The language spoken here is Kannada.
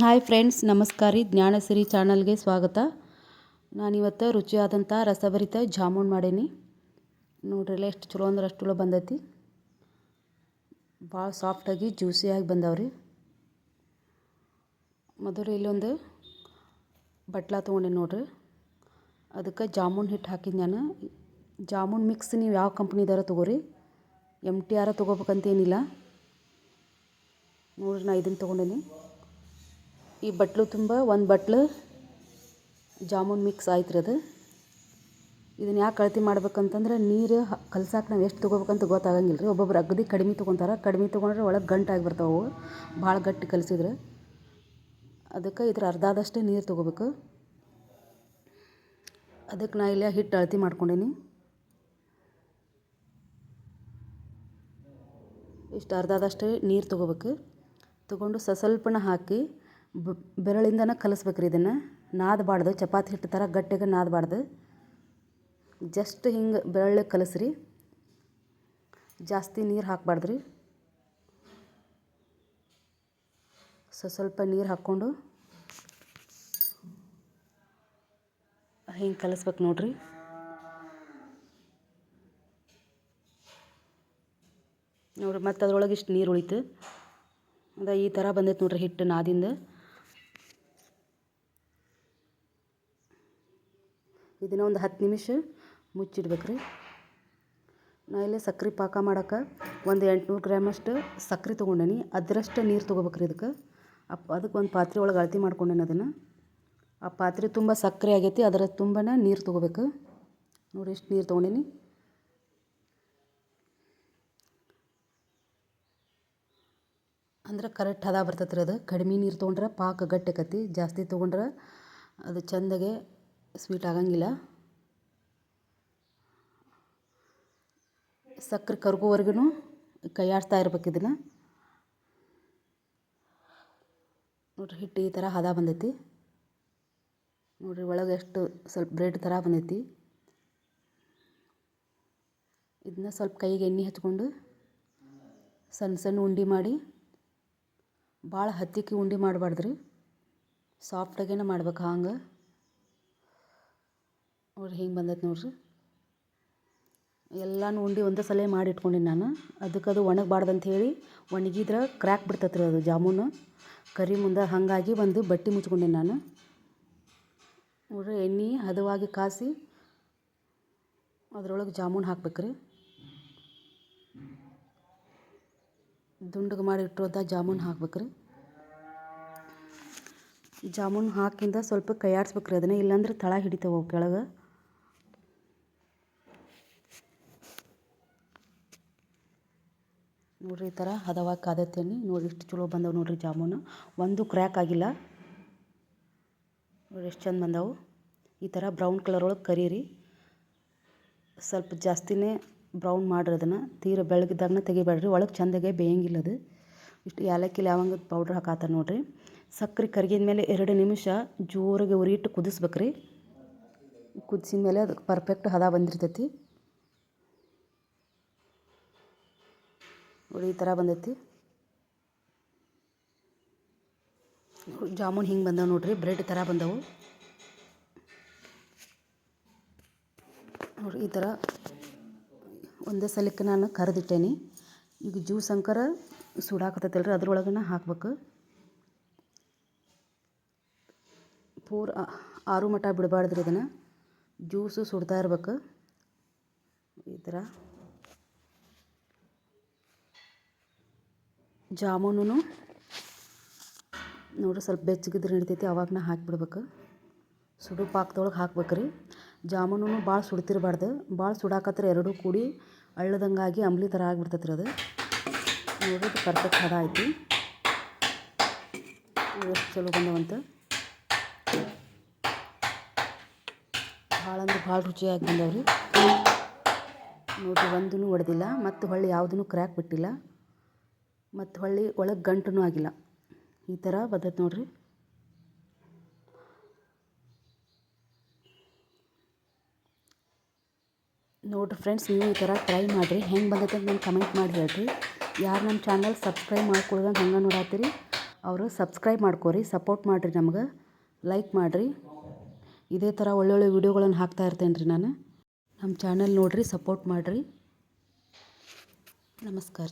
ಹಾಯ್ ಫ್ರೆಂಡ್ಸ್, ನಮಸ್ಕಾರ. ಜ್ಞಾನಸಿರಿ ಚಾನಲ್ಗೆ ಸ್ವಾಗತ. ನಾನಿವತ್ತು ರುಚಿಯಾದಂಥ ರಸಭರಿತ ಜಾಮೂನ್ ಮಾಡೀನಿ. ನೋಡ್ರಲ್ಲ ಎಷ್ಟು ಚಲೋ ಅಂದ್ರೆ ಅಷ್ಟು ಚಲೋ ಬಂದೈತಿ. ಭಾಳ ಸಾಫ್ಟಾಗಿ ಜ್ಯೂಸಿಯಾಗಿ ಬಂದಾವ್ರಿ. ಮೊದಲು ಇಲ್ಲೊಂದು ಬಟ್ಲ ತೊಗೊಂಡೇನಿ ನೋಡ್ರಿ. ಅದಕ್ಕೆ ಜಾಮೂನ್ ಹಿಟ್ಟು ಹಾಕಿದ್ದು ನಾನು. ಜಾಮೂನ್ ಮಿಕ್ಸ್ ನೀವು ಯಾವ ಕಂಪ್ನಿದಾರ ತೊಗೋರಿ. ಎಂ ಟಿ ಆರ ತೊಗೋಬೇಕಂತೇನಿಲ್ಲ. ನೋಡ್ರಿ ನಾ ಇದನ್ನು ತೊಗೊಂಡೇನಿ. ಈ ಬಟ್ಲು ತುಂಬ, ಒಂದು ಬಟ್ಲು ಜಾಮೂನ್ ಮಿಕ್ಸ್ ಆಯ್ತು ರೀ ಅದು. ಇದನ್ನು ಯಾಕೆ ಅಳತೆ ಮಾಡ್ಬೇಕಂತಂದ್ರೆ ನೀರು ಕಲ್ಸಾಕ ನಾವು ಎಷ್ಟು ತೊಗೋಬೇಕಂತ ಗೊತ್ತಾಗಂಗಿಲ್ಲ ರೀ ಒಬ್ಬೊಬ್ರು ಅಗದಿ ಕಡಿಮೆ ತೊಗೊತಾರೆ. ಕಡಿಮೆ ತೊಗೊಂಡ್ರೆ ಒಳಗೆ ಗಂಟಾಗಿ ಬರ್ತಾವೆ ಭಾಳ ಗಟ್ಟಿ ಕಲಿಸಿದ್ರೆ. ಅದಕ್ಕೆ ಇದ್ರ ಅರ್ಧದಷ್ಟೇ ನೀರು ತೊಗೋಬೇಕು. ಅದಕ್ಕೆ ನಾ ಇಲ್ಲಿ ಹಿಟ್ಟು ಅಳತೆ ಮಾಡ್ಕೊಂಡೀನಿ. ಇಷ್ಟು ಅರ್ಧದಷ್ಟೇ ನೀರು ತೊಗೋಬೇಕು. ತೊಗೊಂಡು ಸಸ್ವಲ್ಪನ ಹಾಕಿ ಬೆರಳಿಂದನ ಕಲಿಸ್ಬೇಕು ರೀ ಇದನ್ನು ನಾದಬಾರ್ದು ಚಪಾತಿ ಹಿಟ್ಟು ಥರ ಗಟ್ಟಿಗೆ ನಾದಬಾರ್ದು ಜಸ್ಟ್ ಹಿಂಗೆ ಬೆರಳಿಗೆ ಕಲಸ್ರಿ. ಜಾಸ್ತಿ ನೀರು ಹಾಕಬಾರ್ದು ರೀ ಸ್ವಲ್ಪ ನೀರು ಹಾಕ್ಕೊಂಡು ಹಿಂಗೆ ಕಲಿಸ್ಬೇಕು ನೋಡ್ರಿ. ನೋಡ್ರಿ ಮತ್ತು ಅದ್ರೊಳಗೆ ಇಷ್ಟು ನೀರು ಉಳಿತು. ಅದ ಈ ಥರ ಬಂದೈತೆ ನೋಡ್ರಿ ಹಿಟ್ಟು ನಾದಿಂದ. ಇದನ್ನು ಒಂದು ಹತ್ತು ನಿಮಿಷ ಮುಚ್ಚಿಡ್ಬೇಕು ರೀ ನಾ ಇಲ್ಲಿ ಸಕ್ರೆ ಪಾಕ ಮಾಡೋಕೆ ಒಂದು ಎಂಟುನೂರು ಗ್ರಾಮಷ್ಟು ಸಕ್ರೆ ತೊಗೊಂಡೇನಿ. ಅದರಷ್ಟು ನೀರು ತೊಗೋಬೇಕು ಇದಕ್ಕೆ. ಅಪ್ ಅದಕ್ಕೆ ಒಂದು ಪಾತ್ರೆ ಒಳಗೆ ಅಳತಿ ಮಾಡ್ಕೊಂಡೇನಿ ಅದನ್ನು. ಆ ಪಾತ್ರೆ ತುಂಬ ಸಕ್ಕರೆ ಆಗೈತಿ ಅದರ ತುಂಬ ನೀರು ತೊಗೋಬೇಕು. ನೋಡಿ ಎಷ್ಟು ನೀರು ತೊಗೊಂಡೇನಿ. ಅಂದ್ರೆ ಕರೆಕ್ಟ್ ಹದ ಬರ್ತೈತೆ ರೀ ಅದು. ಕಡಿಮೆ ನೀರು ತೊಗೊಂಡ್ರೆ ಪಾಕ ಗಟ್ಟಿ ಆಕತಿ. ಜಾಸ್ತಿ ತೊಗೊಂಡ್ರೆ ಅದು ಚೆಂದಾಗೆ ಸ್ವೀಟ್ ಆಗಂಗಿಲ್ಲ. ಸಕ್ಕರೆ ಕರ್ಗೋವರೆಗೂ ಕೈಯಾಡ್ತಾ ಇರ್ಬೇಕು ಇದನ್ನು. ನೋಡಿರಿ ಹಿಟ್ಟು ಈ ಥರ ಹದ ಬಂದೈತಿ. ನೋಡ್ರಿ ಒಳಗೆ ಎಷ್ಟು ಸ್ವಲ್ಪ ಬ್ರೆಡ್ ಥರ ಬಂದೈತಿ. ಇದನ್ನ ಸ್ವಲ್ಪ ಕೈಗೆ ಎಣ್ಣೆ ಹಚ್ಕೊಂಡು ಸಣ್ಣ ಸಣ್ಣ ಉಂಡೆ ಮಾಡಿ, ಭಾಳ ಹತ್ತಿಕ್ಕಿ ಉಂಡೆ ಮಾಡಬಾರ್ದ್ರಿ. ಸಾಫ್ಟಾಗೇನೆ ಮಾಡ್ಬೇಕು ಹಂಗೆ. ನೋಡಿರಿ, ಹಿಂಗೆ ಬಂದೈತೆ ನೋಡಿರಿ. ಎಲ್ಲಾನು ಉಂಡೆ ಒಂದೇ ಸಲ ಮಾಡಿ ಇಟ್ಕೊಂಡೆ ನಾನು. ಅದಕ್ಕೆ ಅದು ಒಣಗಬಾರ್ದು ಹೇಳಿ ಒಣಗಿದ್ರೆ ಕ್ರ್ಯಾಕ್ ಬಿಡ್ತೈತೆ ರೀ ಅದು ಜಾಮೂನು. ಕರಿ ಮುಂದೆ ಹಾಗಾಗಿ ಒಂದು ಬಟ್ಟೆ ಮುಚ್ಕೊಂಡಿನಿ ನಾನು. ನೋಡ್ರಿ, ಎಣ್ಣೆ ಹದವಾಗಿ ಕಾಸಿ ಅದರೊಳಗೆ ಜಾಮೂನು ಹಾಕ್ಬೇಕು ರೀ ದುಂಡಗೆ ಮಾಡಿ ಇಟ್ಟಿರೋದ ಜಾಮೂನು ಹಾಕ್ಬೇಕು ರೀ ಜಾಮೂನು ಹಾಕಿಂದ ಸ್ವಲ್ಪ ಕೈಯಾಡ್ಸ್ಬೇಕು ರೀ ಅದನ್ನು ಇಲ್ಲಾಂದ್ರೆ ತಳ ಹಿಡಿತಾವೆ ಅವು ಕೆಳಗೆ. ನೋಡಿರಿ ಈ ಥರ ಹದವಾಗಿ ಕಾದತ್ತೇನಿ ನೋಡಿ ಎಷ್ಟು ಚಲೋ ಬಂದವು ನೋಡಿರಿ ಜಾಮೂನು. ಒಂದು ಕ್ರ್ಯಾಕ್ ಆಗಿಲ್ಲ. ನೋಡಿ ಎಷ್ಟು ಚಂದ ಬಂದವು. ಈ ಥರ ಬ್ರೌನ್ ಕಲರ್ ಒಳಗೆ ಕರೀರಿ. ಸ್ವಲ್ಪ ಜಾಸ್ತಿನೇ ಬ್ರೌನ್ ಮಾಡ್ರಿ ಅದನ್ನು. ತೀರ ಬೆಳಗಿದ್ದಾಗನ ತೆಗಿಬೇಡ್ರಿ. ಒಳಗೆ ಚೆಂದಾಗೆ ಬೇಯಂಗಿಲ್ಲ ಅದು. ಇಷ್ಟು ಏಲಕ್ಕಿ ಲವಂಗದ ಪೌಡ್ರ್ ಹಾಕಾತ ನೋಡಿರಿ. ಸಕ್ಕರೆ ಕರಿಗಿದ ಮೇಲೆ ಎರಡು ನಿಮಿಷ ಜೋರಾಗಿ ಉರಿ ಇಟ್ಟು ಕುದಿಸ್ಬೇಕು ರೀ ಕುದಿಸಿದ ಮೇಲೆ ಅದಕ್ಕೆ ಪರ್ಫೆಕ್ಟ್ ಹದ ಬಂದಿರ್ತೈತಿ. ನೋಡಿ, ಈ ಥರ ಬಂದೈತಿ. ಜಾಮೂನ್ ಹಿಂಗೆ ಬಂದವು ನೋಡ್ರಿ, ಬ್ರೆಡ್ ಥರ ಬಂದವು. ನೋಡ್ರಿ, ಈ ಥರ ಒಂದೇ ಸಲಕ್ಕೆ ನಾನು ಕರೆದಿಟ್ಟೇನಿ. ಈಗ ಜ್ಯೂಸ್ ಅಂಕರ ಸುಡಾಕತ್ತೈತಲ್ರಿ, ಅದ್ರೊಳಗನ ಹಾಕ್ಬೇಕು. ಪೂರ ಆರು ಮಟ ಬಿಡಬಾರ್ದ್ರಿ ಇದನ್ನು. ಜ್ಯೂಸು ಸುಡ್ತಾ ಇರ್ಬೇಕು. ಈ ಥರ ಜಾಮೂನು ನೋಡ್ರಿ ಸ್ವಲ್ಪ ಬೆಚ್ಚಗಿದ್ರೆ ನಡಿತೈತಿ ಅವಾಗನ ಹಾಕಿಬಿಡ್ಬೇಕು. ಸುಡು ಪಾಕದೊಳಗೆ ಹಾಕ್ಬೇಕು ರೀ ಜಾಮೂನು ಭಾಳ ಸುಡ್ತಿರಬಾರ್ದು. ಭಾಳ ಸುಡಾಕತ್ರ ಎರಡೂ ಕೂಡಿ ಅಳ್ಳದಂಗಾಗಿ ಅಂಬ್ಲಿ ಥರ ಆಗಿಬಿಡ್ತೈತೆ ಅದು. ಇದು ಪರ್ಫೆಕ್ಟ್ ಹದ ಐತಿ ಎಷ್ಟು ಚಲೋ ಬಂದವಂತ. ಭಾಳ ಅಂದ್ರೆ ಭಾಳ ರುಚಿಯಾಗಿ ಬಂದವ್ರಿ. ನೋಡಿ ಒಂದೂ ಒಡೆದಿಲ್ಲ, ಮತ್ತು ಹೊಳ್ಳಿ ಯಾವುದೂ ಕ್ರ್ಯಾಕ್ ಬಿಟ್ಟಿಲ್ಲ. ಮತ್ತು ಹೊಳ್ಳಿ ಒಳಗೆ ಗಂಟೂ ಆಗಿಲ್ಲ. ಈ ಥರ ಬದತ್ ನೋಡಿರಿ. ನೋಡಿರಿ ಫ್ರೆಂಡ್ಸ್ ನೀವು ಈ ಥರ ಟ್ರೈ ಮಾಡಿರಿ. ಹೆಂಗೆ ಬಂದೈತೆ ಅಂತ ನಾನು ಕಮೆಂಟ್ ಮಾಡಿ ಹೇಳ್ರಿ. ಯಾರು ನಮ್ಮ ಚಾನಲ್ ಸಬ್ಸ್ಕ್ರೈಬ್ ಮಾಡ್ಕೊಳ್ದಂಗೆ ಹಂಗೆ ನೋಡತ್ತೀರಿ, ಅವರು ಸಬ್ಸ್ಕ್ರೈಬ್ ಮಾಡ್ಕೋರಿ ಸಪೋರ್ಟ್ ಮಾಡಿರಿ ನಮ್ಗೆ. ಲೈಕ್ ಮಾಡಿರಿ. ಇದೇ ಥರ ಒಳ್ಳೊಳ್ಳೆ ವೀಡಿಯೋಗಳನ್ನು ಹಾಕ್ತಾ ಇರ್ತೇನೆ ರೀ ನಾನು. ನಮ್ಮ ಚಾನಲ್ ನೋಡಿರಿ ಸಪೋರ್ಟ್ ಮಾಡಿರಿ. ನಮಸ್ಕಾರ.